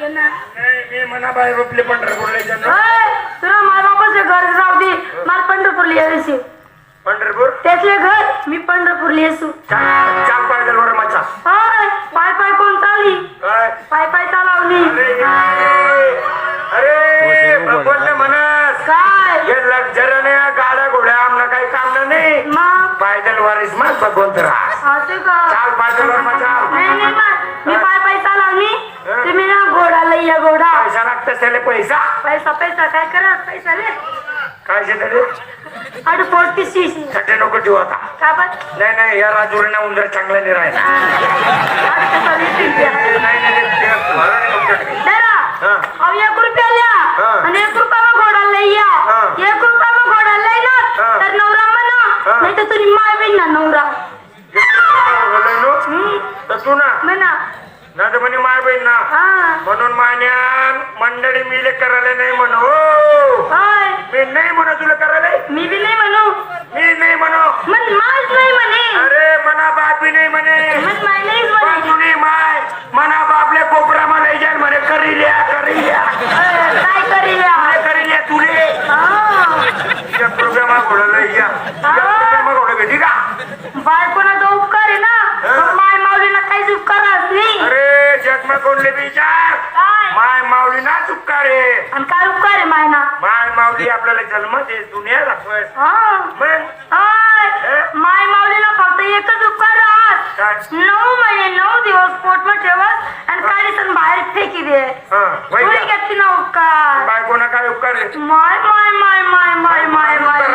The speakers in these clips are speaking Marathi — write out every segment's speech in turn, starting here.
ये ना नाही मी मना बाहेर रोपले पंढरपूरला जाणं ओय, तुला माझ्या बापाचे घर जाऊ दे. मला पंढरपूरला यायचे पंढरपूर? त्यातले घर मी पंढरपूरला येसू. चार चार पाय माझा हाय पाय पाय कोण चालली? काय पाय पाय चालवली. अरे अरे म्हणस काय? हे गाड्या घोड्या आमना काही काम नाही. मग? पायदल वारीस मग भगवंत राहा असं का? पैसा पैसा पैसा काय करा पैसा रे काय शेतडे अरे पोटची शीशी सटे नको ठेवू आता का बस नाही नाही या राजुरीना उंदर चांगला नाही राहिला अरे कसा वीस रुपया. नाही नाही ते- ते भरा नाही तुमच्याकडे. दरा हा. अहो एक रुपया लिया हा. आणि एक रुपया मग घोडा लई या हा. एक रुपया मग घोडा लई ना हा. तर नवरा म्हणा हा. नाही तर तुझी माय बहीण ना नवरा तर म्हणे माय बहीण ना. म्हणून मान्यान मंडळी मिले करायला नाही म्हणू. मी नाही म्हणू तुला करायला. मी बी नाही म्हणू. मी नाही म्हणे अरे मना बाप बी नाही म्हणे मन माय नाहीच पण म्हणे तुझी माय मना बापले कोपरा मला जाईल म्हणे करी लिया करी लिया अरे, काय करील या? काय करी लिया तुले हा. या प्रोग्रामा घोडलं या प्रोग्रामा घोडं भेटी का बायकोना तो उपकार आहे ना मग माय माऊलीला काहीच उपकारच नाही अरे जगमा कोणले विचार काय? माय माऊली ना चुपका रे आणि काय उपकार आहे मायना? माय माऊली आपल्याला जन्म दे दुनिया दाखवाय हा. मग? हाय. माय माऊलीला फक्त एकच उपकार काय? नऊ महिने नऊ दिवस पोटમાં ठेवस आणि काढीसन बाहेर फेकी दे. हा घेतली ना उपकार? बायकोना काय उपकार रे माय माय माय माय माय माय माय.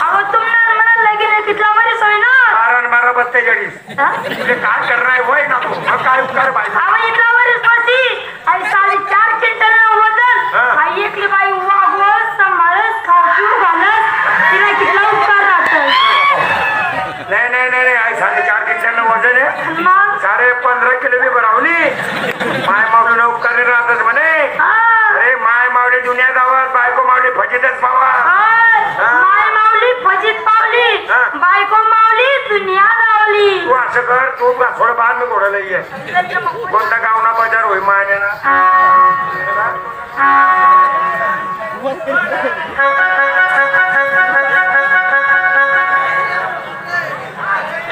अहो तुम्हाला लगीन कितला वर्ष होय ना? बारा बारा बत्तेचाळीस हा? तुझे काय करणार वय ना तू. हा काय उपकार आई साडे चार क्विंटल वजन. आई एकली बाई वागवस सांभाळस पिऊ घालस. तिला कितला उपकार राहत नाही नाही नाही नाही. आई साडेचार किलोनं वजन आहे. साडे पंधरा किलो मी बनवली माय माऊलीला उपकार राहतच म्हणे. अरे माय माऊली दुनिया दावत बायको माऊली फजितच पावा हाय. हा. माय माऊली फजित पावली हा. बायको माऊली दुनिया गावली तू असं कर तू थोडं बाहेर मी घोडायला ये. कोणता गावना बाजार होई माने ना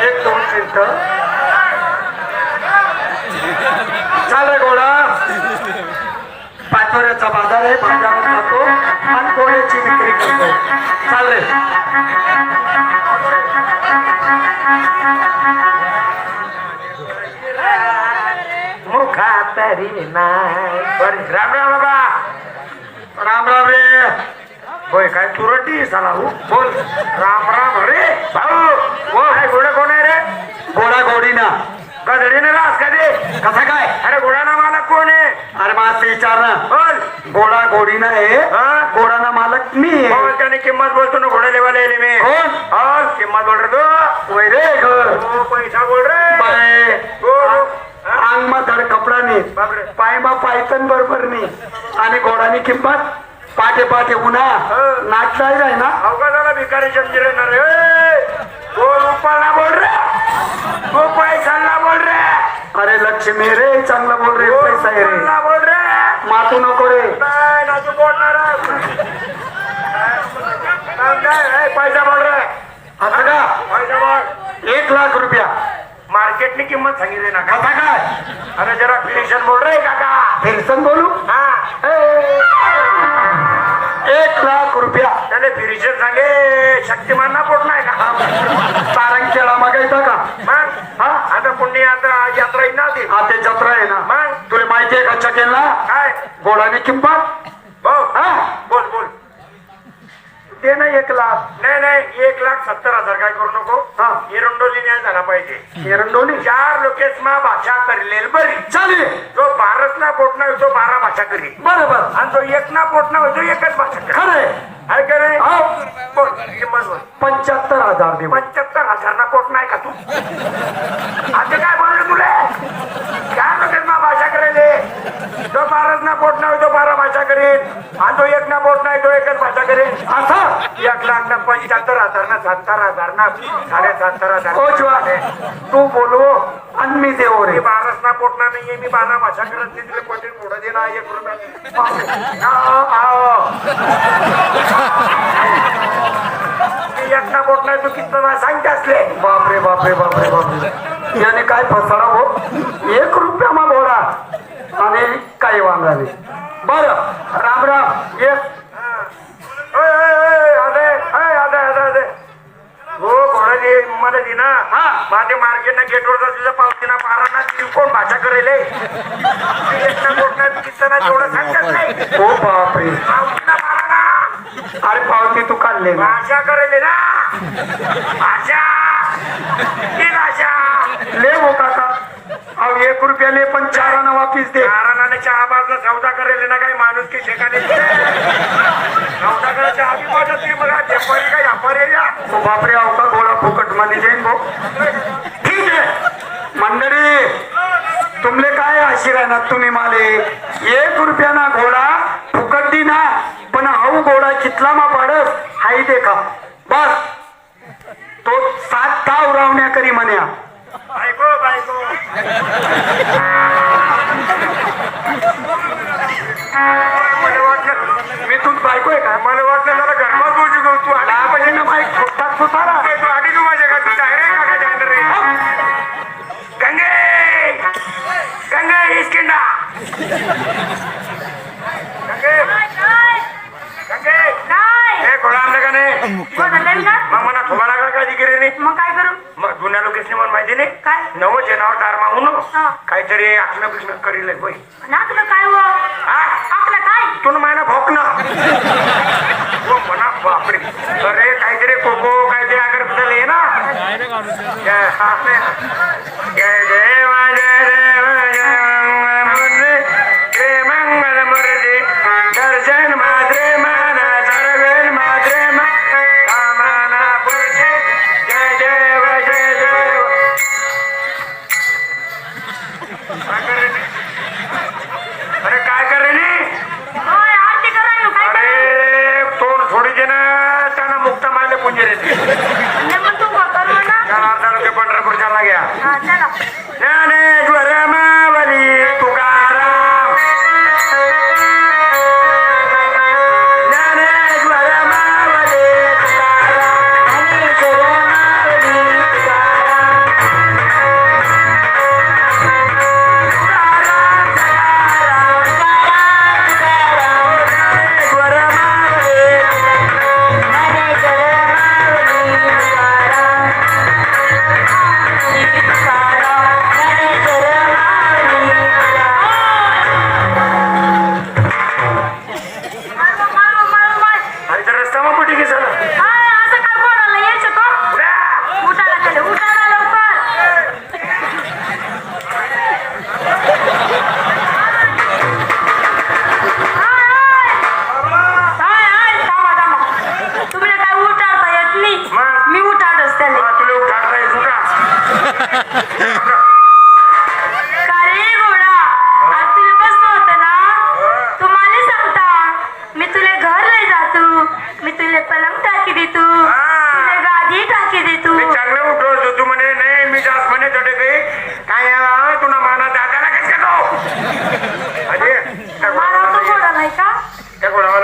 एक दोन मिनिट चाल रे घोडा. पाचोऱ्याचा बाजार आहे बाजारात जातो आणि घोड्याची विक्री करतो. चाल रे मुखा तरी नाही. बरी राम राम बाबा. राम राम रे. होय काय तुरटी साला हो? बोल. राम राम रे. भाऊ हो काय घोडा कोण आहे रे? घोडा घोडीना. गधडीने रास का दे कसा काय? अरे घोडाना मालक कोण आहे? अरे माझं विचार ना बोल. घोडा घोडीना आहे. हा? घोडाना मालक मी बोल त्याने किंमत बोलतो ना घोडा लेवाले मी. कोण? बोल किंमत बोल रे तू. वय रे घर. हो, पैसा बोल रे. पाय हो, हा? अंग मा धड कपडा नी बापरे. पाय मा पायतन बरोबर नी आणि घोडानी किंमत पाटे पाटे उन्हा. हा. नाचलाय जाय ना? अवघाला भिकारी समजी रे ना रे तो रुपाला बोल रे. तो पैशाला बोल रे. अरे लक्ष्मी रे चांगला बोल रे पैसा रे. बोल रे. मातू नको रे. नाही ना तू बोलणार. नाही, नाही, पैसा बोल रे. आता का? पैसा बोल. एक लाख रुपया. मार्केटनी किंमत सांगितली ना का? आता काय? अरे जरा फिनिशन बोल रे काका. फिरसन बोलू? हा. एक लाख रुपया. त्याला फिनिशन सांगे शक्तिमान ना पोट नाही का? तारंग खेळा मागायचा का? मग? हा? आता पुण्य आता यात्रा येईल ना ती हा ते जत्रा आहे ना. मग? तुला माहिती आहे का चकेलला काय? घोडाने किंमत? भाऊ हा? बोल बोल. ते ना एक लाख. नाही नाही एक लाख सत्तर हजार काय करू नको. हा. एरंडोली न्याय झाला पाहिजे. एरंडोली चार लोकेस मा भाषा करेल बरी. चालेल. जो बारस ना पोटना होतो बारा भाषा करी. बरोबर आणि जो एक ना पोटना होतो एकच भाषा करी. खरे आहे. का रे हो. बोल किंमत बोल. पंच्याहत्तर हजार देऊ. पंच्याहत्तर हजार ना पोट नाही का तू? आता काय बोललो तुला? चार लोकेस मा भाषा करेल. तो बाराच ना पोट नाही तो बारा करेन. आणि तो एक ना पोट नाही तो एकच भाषा करेन. असं? एक लाख ना पंच्याहत्तर हजार ना सत्तर हजार ना साडे सत्तर हजार तू बोलवो आणि मी देव रे. मी बाराच ना पोटणार नाहीये मी बारा भाषा करत नाही तुला कोटी पुढं दे ना एक रुपया ना पोट नाही तू किती सांगते असले? बापरे बापरे बापरे बापरे. याने काय फसडा हो? एक रुपया मा बोला आणि काही वांगा नाही. बर. राम राम. अरे. हो घोडाजी मला दे ना. हा. माझे मार्केटना गेटवर तुझ्या पावतीना पारांना ती कोण भाषा करेल. हे? मी एक ना पोट नाही तू किती ना तेवढं सांगत नाही. हो बापरे. पावतीना पारांना अरे पावती तू काढले भाषा करेल ना. भाषा ही भाषा ले हो काका अहो एक रुपया ले पण चारानं वापिस दे. नारायणाने चहा बाजला सौदा करेल ना काही माणूस की ठिकाणी? सौदा करायच्या आधी वाटत नाही बघा व्यापारी का व्यापारी या तो बापरे अहो का गोळा फुकटमध्ये जाईन भाऊ? ठीक आहे. मंडळी तुमले काय अशी राहणार तुम्ही माले? एक रुपयाना घोडा फुकट दी ना पण हाऊ घोडा कितला मा पाडस हाई देखा. बस. तो सात ताव रावण्या करी म्हण्या. मला वाटलं मी तू बायको आहे का? मला वाटलं जरा घरमात बोलू गो तू आला म्हणजे ना बाईक नाही काय? नवं जनावर मागून हा. काहीतरी आखणं बिकणं करील बाई काय हो हा आपलं काय? तुला मायना भोक ना हो म्हणा बापरे. अरे काहीतरी कोको काहीतरी अगरबत्ती आहे ना? जय हा, जय देव जय देव जय मंगल जय मंगल मूर्ती दर्शन तोंड थोडी दे ना त्यांना मुक्त मारले पुंजरे करू मग तू करू ना त्याला तालुके पंढरपूर चालला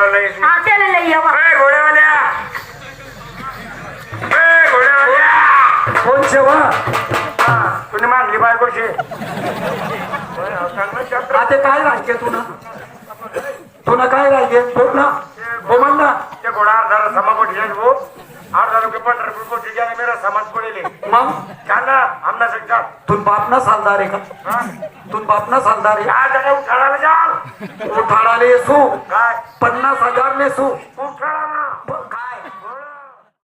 त्या घोड्यावाला लई हा त्याला लय यावा ए, घोड्यावाल्या. ए, घोड्यावाल्या. कोण शेवा? हा, तुम्ही मागली बायकोशी चांगलं शब्द आता काय राहते तुला तुला काय राहते बोल ना? हो म्हण ना? ते घोडा अर्धा समा कोटी जाईल वो अर्धा रुपये पंधरा कोटी जाने मेरा समाज पडेल. मग? आमना तुम बापना सालदार आहे का? तुम बापना सालदार आहे. झालं उठाडायला जाल उठाडाले सू काय? पन्नास हजार सू